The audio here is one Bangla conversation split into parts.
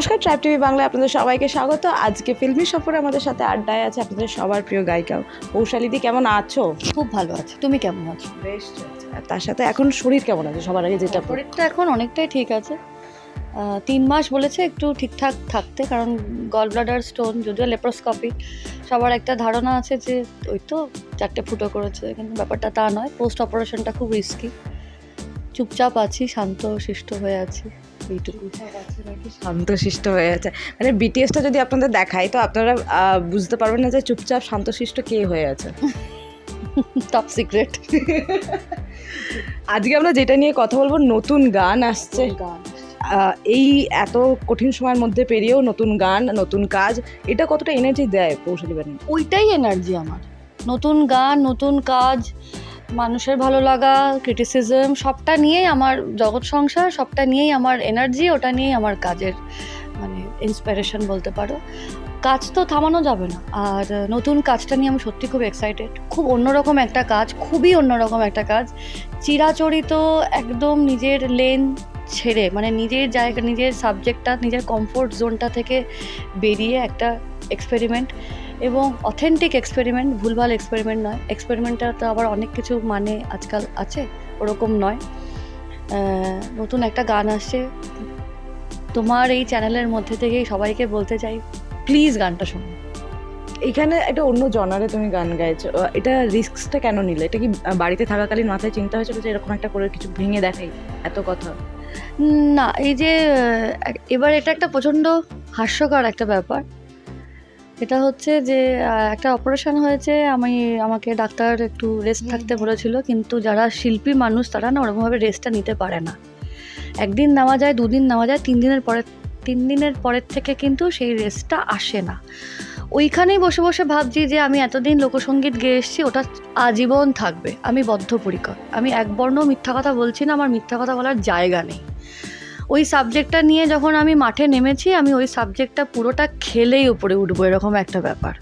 নমস্কার ট্রাইব টিভি বাংলায় আপনাদের সবাইকে স্বাগত। আজকে ফিল্মি সফরে আমাদের সাথে আড্ডায় আছে আপনাদের সবার প্রিয় গায়িকা পৌশালিদি কেমন আছো? খুব ভালো আছে। তুমি কেমন আছো? বেশ তার সাথে এখন শরীর কেমন আছে? সবার আগে যেটা শরীরটা এখন অনেকটাই ঠিক আছে। তিন মাস বলেছে একটু ঠিকঠাক থাকতে কারণ গল ব্লাডার স্টোন যদিও লেপ্রোস্কপি সবার একটা ধারণা আছে যে ওই তো চারটে ফুটো করেছে কিন্তু ব্যাপারটা তা নয়। পোস্ট অপারেশনটা খুব রিস্কি চুপচাপ আছি শান্ত শিষ্ট হয়ে আছি এইটুকু। শান্তশিষ্ট হয়ে আছে। মানে বিটিএসটা যদি আপনাদের দেখায় তো আপনারা বুঝতে পারবেন না যে চুপচাপ শান্তশিষ্ট কে হয়ে আছে। টপ সিক্রেট আজকে আমরা যেটা নিয়ে কথা বলব নতুন গান আসছে। এই এত কঠিন সময়ের মধ্যে পেরিয়েও নতুন গান নতুন কাজ এটা কতটা এনার্জি দেয় পৌশালী বাণী? ওইটাই এনার্জি আমার। নতুন গান নতুন কাজ মানুষের ভালো লাগা ক্রিটিসিজম সবটা নিয়েই আমার জগৎ সংসার, সবটা নিয়েই আমার এনার্জি ওটা নিয়েই আমার কাজের মানে ইন্সপিরেশন বলতে পারো। কাজ তো থামানো যাবে না। আর নতুন কাজটা নিয়ে আমি সত্যি খুব এক্সাইটেড খুব অন্যরকম একটা কাজ, খুবই অন্যরকম একটা কাজ। চিরাচরিত একদম নিজের লেন ছেড়ে মানে নিজের জায়গা, নিজের সাবজেক্টটা নিজের কমফোর্ট জোনটা থেকে বেরিয়ে একটা এক্সপেরিমেন্ট এবং অথেন্টিক এক্সপেরিমেন্ট ভুলভাল এক্সপেরিমেন্ট নয়। এক্সপেরিমেন্টটা তো আবার অনেক কিছু মানে আজকাল আছে ওরকম নয়। নতুন একটা গান আসছে। তোমার এই চ্যানেলের মধ্যে থেকেই সবাইকে বলতে চাই প্লিজ গানটা শুনুন এখানে একটা অন্য জনারে তুমি গান গাইছো। এটা রিস্কটা কেন নিলে? এটা কি বাড়িতে থাকাকালীন মাথায় চিন্তা হয়েছিল যে এরকম একটা করে কিছু ভেঙে দেখাই এত কথা? না এই যে এবার এটা একটা প্রচণ্ড হাস্যকর একটা ব্যাপার। এটা হচ্ছে যে একটা অপারেশন হয়েছে। আমি আমাকে ডাক্তার একটু রেস্ট থাকতে বলেছিল কিন্তু যারা শিল্পী মানুষ তারা না ওরকমভাবে রেস্টটা নিতে পারে না। একদিন নেওয়া যায় দুদিন নেওয়া যায় তিন দিনের পরে তিন দিনের পরের থেকে কিন্তু সেই রেস্টটা আসে না। ওইখানেই বসে বসে ভাবছি যে আমি এতদিন লোকসঙ্গীত গেয়ে এসেছি ওটা আজীবন থাকবে। আমি বদ্ধপরিকর। আমি একবর্ণ মিথ্যা কথা বলছি না আমার মিথ্যা কথা বলার জায়গা নেই। ওই সাবজেক্টটা নিয়ে যখন আমি মাঠে নেমেছি আমি ওই সাবজেক্টটা পুরোটা খেলেই উপরে উঠবো এরকম একটা ব্যাপার।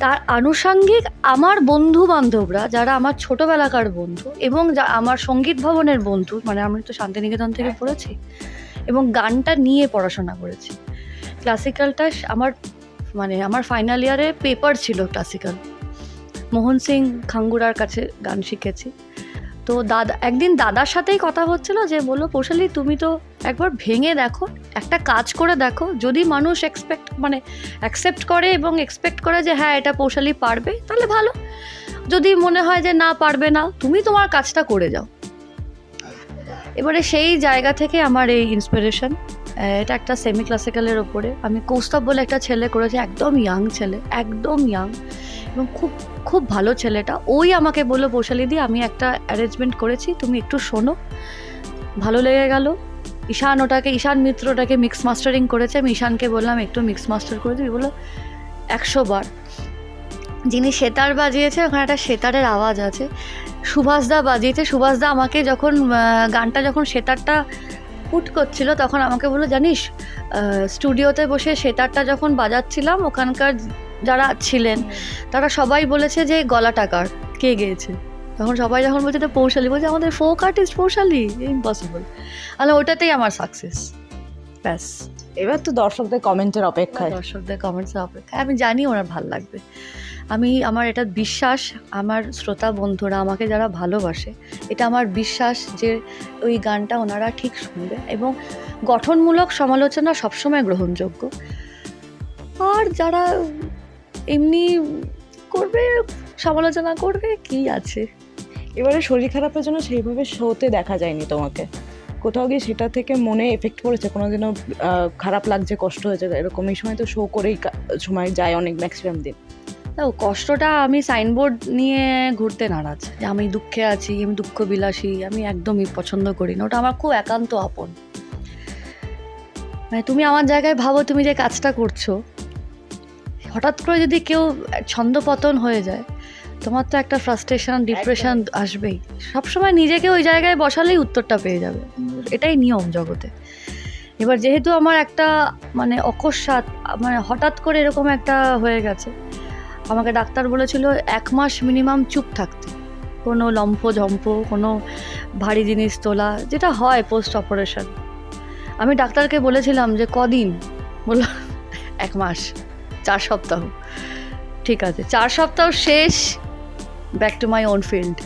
তার আনুষাঙ্গিক আমার বন্ধু বান্ধবরা যারা আমার ছোটোবেলাকার বন্ধু এবং যা আমার সংগীত ভবনের বন্ধু মানে আমি তো শান্তিনিকেতন থেকে পড়েছি এবং গানটা নিয়ে পড়াশোনা করেছি। ক্লাসিক্যালটা আমার মানে আমার ফাইনাল ইয়ারে পেপার ছিল ক্লাসিক্যাল মোহন সিং খাঙ্গুরার কাছে গান শিখেছি। তো দাদা, একদিন দাদার সাথেই কথা হচ্ছিল যে বলল পোশালি তুমি তো একবার ভেঙে দেখো, একটা কাজ করে দেখো, যদি মানুষ এক্সপেক্ট মানে অ্যাকসেপ্ট করে এবং এক্সপেক্ট করে যে হ্যাঁ এটা পোশালি পারবে, তাহলে ভালো। যদি মনে হয় যে না, পারবে না, তুমি তোমার কাজটা করে যাও। এবারে সেই জায়গা থেকে আমার এই ইন্সপিরেশন এটা একটা সেমি ক্লাসিক্যালের ওপরে। আমি কৌস্তব বলে একটা ছেলে করেছে, একদম ইয়াং ছেলে, একদম ইয়াং এবং খুব খুব ভালো ছেলেটা। ওই আমাকে বলল পৌশালি দি আমি একটা অ্যারেঞ্জমেন্ট করেছি, তুমি একটু শোনো। ভালো লেগে গেল। ঈশান ওটাকে, ঈশান মিত্র ওটাকে মিক্স মাস্টারিং করেছে। আমি ঈশানকে বললাম, একটু মিক্স মাস্টার করে দিবি? বলল, একশো বার। যিনি সেতার বাজিয়েছে, ওখানে একটা সেতারের আওয়াজ আছে। সুভাষদা বাজিয়েছে। সুভাষদা আমাকে যখন গানটা যখন সেতারটা পুট করছিল, তখন আমাকে বলল, জানিস স্টুডিওতে বসে সেতারটা যখন বাজাচ্ছিলাম, ওখানকার যারা ছিলেন, তারা সবাই বলেছে যে গলা টাকার কে গেয়েছে? তখন সবাই যখন বলছে তো পৌশালি। বলছে, আমাদের ফোক আর্টিস্ট পৌশালি ইম্পসিবল তাহলে ওটাতেই আমার সাকসেস ব্যাস। এবার তো দর্শকদের কমেন্টের অপেক্ষায়। দর্শকদের কমেন্টসের অপেক্ষায়। আমি জানি ওনার ভালো লাগবে। আমি আমার এটা বিশ্বাস আমার শ্রোতা বন্ধুরা আমাকে যারা ভালোবাসে এটা আমার বিশ্বাস যে ওই গানটা ওনারা ঠিক শুনবে এবং গঠনমূলক সমালোচনা সবসময় গ্রহণযোগ্য। আর যারা এমনি করবে সমালোচনা করবে কি আছে? এবারে শরীর খারাপের জন্য সেইভাবে শোতে দেখা যায়নি তোমাকে। কোথাও গিয়ে সেটা থেকে মনে এফেক্ট পড়েছে কোনো দিনও খারাপ লাগছে, কষ্ট হয়েছে, এরকম এই সময় তো শো করেই সময় যায় অনেক ম্যাক্সিমাম দিন। দেখো কষ্টটা আমি সাইনবোর্ড নিয়ে ঘুরতে নারাজ। যে আমি দুঃখে আছি, আমি দুঃখ বিলাসী আমি একদমই পছন্দ করি না ওটা আমার খুব একান্ত আপন। মানে তুমি আমার জায়গায় ভাবো, তুমি যে কাজটা করছ, হঠাৎ করে যদি কেউ ছন্দপতন হয়ে যায় তোমার তো একটা ফ্রাস্ট্রেশন ডিপ্রেশন আসবেই। সবসময় নিজেকে ওই জায়গায় বসালেই উত্তরটা পেয়ে যাবে। এটাই নিয়ম জগতে। এবার যেহেতু আমার একটা মানে অকস্মাৎ মানে হঠাৎ করে এরকম একটা হয়ে গেছে আমাকে ডাক্তার বলেছিল এক মাস মিনিমাম চুপ থাকতে। কোনো লম্ফ ঝম্প কোনো ভারী জিনিস তোলা যেটা হয় পোস্ট অপারেশন আমি ডাক্তারকে বলেছিলাম যে কদিন? বলল এক মাস চার সপ্তাহ। ঠিক আছে চার সপ্তাহ শেষ back to my own field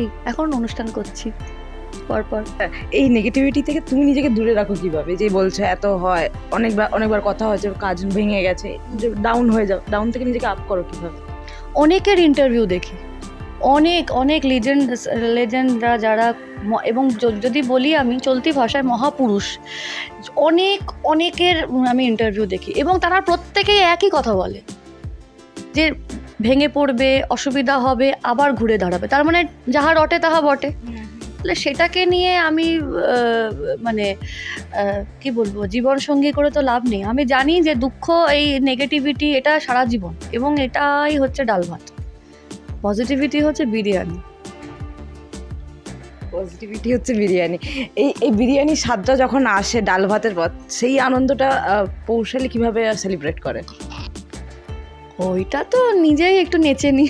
এই এখন অনুষ্ঠান করছি। পরপর। এই নেগেটিভিটি থেকে তুমি নিজেকে দূরে রাখো কীভাবে? যে বলছো এত হয় অনেকবার অনেকবার কথা হয়েছে কাজ ভেঙে গেছে ডাউন হয়ে যাও ডাউন থেকে নিজেকে আপ করো কীভাবে? অনেকের ইন্টারভিউ দেখি। অনেক অনেক লেজেন্ড লেজেন্ডরা যারা এবং যদি বলি আমি চলতি ভাষায় মহাপুরুষ অনেক অনেকের আমি ইন্টারভিউ দেখি এবং তারা প্রত্যেকেই একই কথা বলে। যে ভেঙে পড়বে, অসুবিধা হবে, আবার ঘুরে দাঁড়াবে। তার মানে যাহা রটে তাহা বটে। তাহলে সেটাকে নিয়ে আমি মানে কি বলব জীবন সঙ্গী করে তো লাভ নেই। আমি জানি যে দুঃখ, এই নেগেটিভিটি এটা সারা জীবন। এবং এটাই হচ্ছে ডাল ভাত। পজিটিভিটি হচ্ছে বিরিয়ানি। পজিটিভিটি হচ্ছে বিরিয়ানি। এই এই বিরিয়ানির স্বাদটা যখন আসে ডাল ভাতের পর, সেই আনন্দটা পৌশালি কীভাবে সেলিব্রেট করে ওইটা তো নিজেই একটু নেচে নি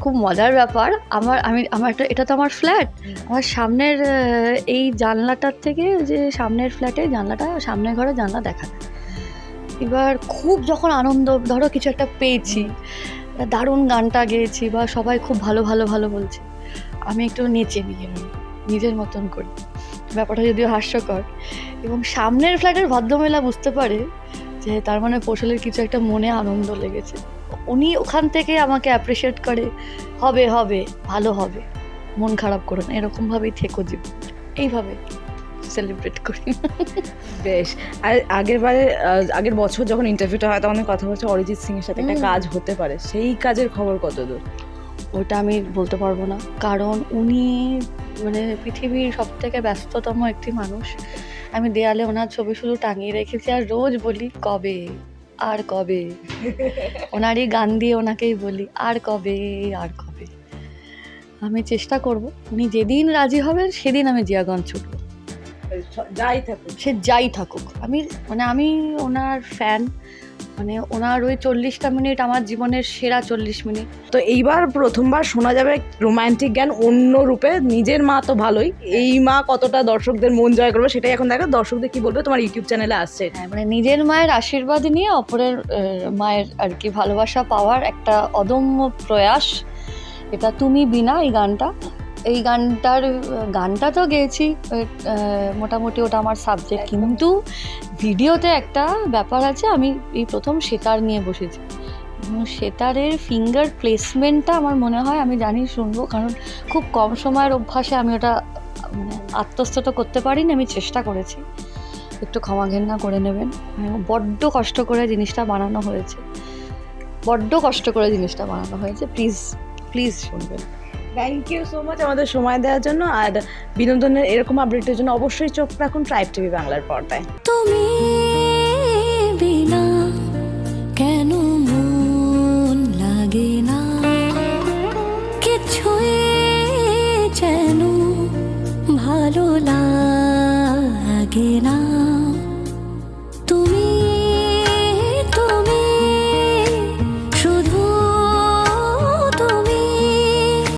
খুব মজার ব্যাপার। আমার, আমি, আমার এটা তো আমার ফ্ল্যাট। আমার সামনের এই জানলাটার থেকে যে সামনের ফ্ল্যাটে জানলাটা, সামনের ঘরে জানলা দেখা। এবার খুব যখন আনন্দ, ধরো কিছু একটা পেয়েছি। দারুণ গানটা গেয়েছি বা সবাই খুব ভালো ভালো ভালো বলছে। আমি একটু নেচে নিই নিজের মতন করি। ব্যাপারটা যদিও হাস্যকর। এবং সামনের ফ্ল্যাটের ভদ্রমেলা বুঝতে পারে যে তার মানে পোষালের কিছু একটা মনে আনন্দ লেগেছে। উনি ওখান থেকে আমাকে অ্যাপ্রিসিয়েট করে হবে হবে ভালো হবে মন খারাপ করো না এরকমভাবেই থেকো জীবন। এইভাবে সেলিব্রেট করি। বেশ আর আগের বারে আগের বছর যখন ইন্টারভিউটা হয় তখন কথা হচ্ছে অরিজিৎ সিং এর সাথে একটা কাজ হতে পারে। সেই কাজের খবর কত দূর ওটা আমি বলতে পারব না। কারণ উনি মানে পৃথিবীর সব থেকে ব্যস্ততম একটি মানুষ। আমি দেয়ালে ওনার ছবি শুধু টাঙিয়ে রেখেছি আর রোজ বলি কবে? আর কবে? ওনারই গান দিয়ে ওনাকেই বলি আর কবে? আর কবে? আমি চেষ্টা করব উনি যেদিন রাজি হবেন সেদিন আমি জিয়াগঞ্জ ছুটব। যাই থাকুক। সে যাই থাকুক। আমি মানে আমি ওনার ফ্যান মানে ওনার ওই চল্লিশটা মিনিট আমার জীবনের সেরা চল্লিশ মিনিট। তো এইবার প্রথমবার শোনা যাবে রোমান্টিক জ্ঞান অন্য রূপে। নিজের মা তো ভালোই। এই মা কতটা দর্শকদের মন জয় করবে সেটাই এখন দেখা। দর্শকদের কি বলবে? তোমার ইউটিউব চ্যানেলে আসছে। হ্যাঁ মানে নিজের মায়ের আশীর্বাদ নিয়ে অপরের মায়ের আর কি ভালোবাসা পাওয়ার একটা অদম্য প্রয়াস। এটা তুমি বিনা এই গানটা। এই গানটার গানটা তো গেয়েছি মোটামুটি ওটা আমার সাবজেক্ট কিন্তু ভিডিওতে একটা ব্যাপার আছে আমি এই প্রথম সেতার নিয়ে বসেছি। সেতারের ফিঙ্গার প্লেসমেন্টটা আমার মনে হয় আমি জানি শুনব কারণ খুব কম সময়ের অভ্যাসে আমি ওটা মানে আত্মস্থত করতে পারিনি আমি চেষ্টা করেছি। একটু ক্ষমা ঘেন্না করে নেবেন। বড্ড কষ্ট করে জিনিসটা বানানো হয়েছে। বড্ড কষ্ট করে জিনিসটা বানানো হয়েছে। প্লিজ প্লিজ শুনবেন। থ্যাংক ইউ সো মাচ আমাদের সময় দেওয়ার জন্য আর বিনোদনের এরকম আপডেটের জন্য অবশ্যই চোখ রাখুন ট্রাইব টিভি বাংলার পর্দায়। তুমি বিনা কেন মন লাগে না? কিছুই যেন ভালো লাগে না।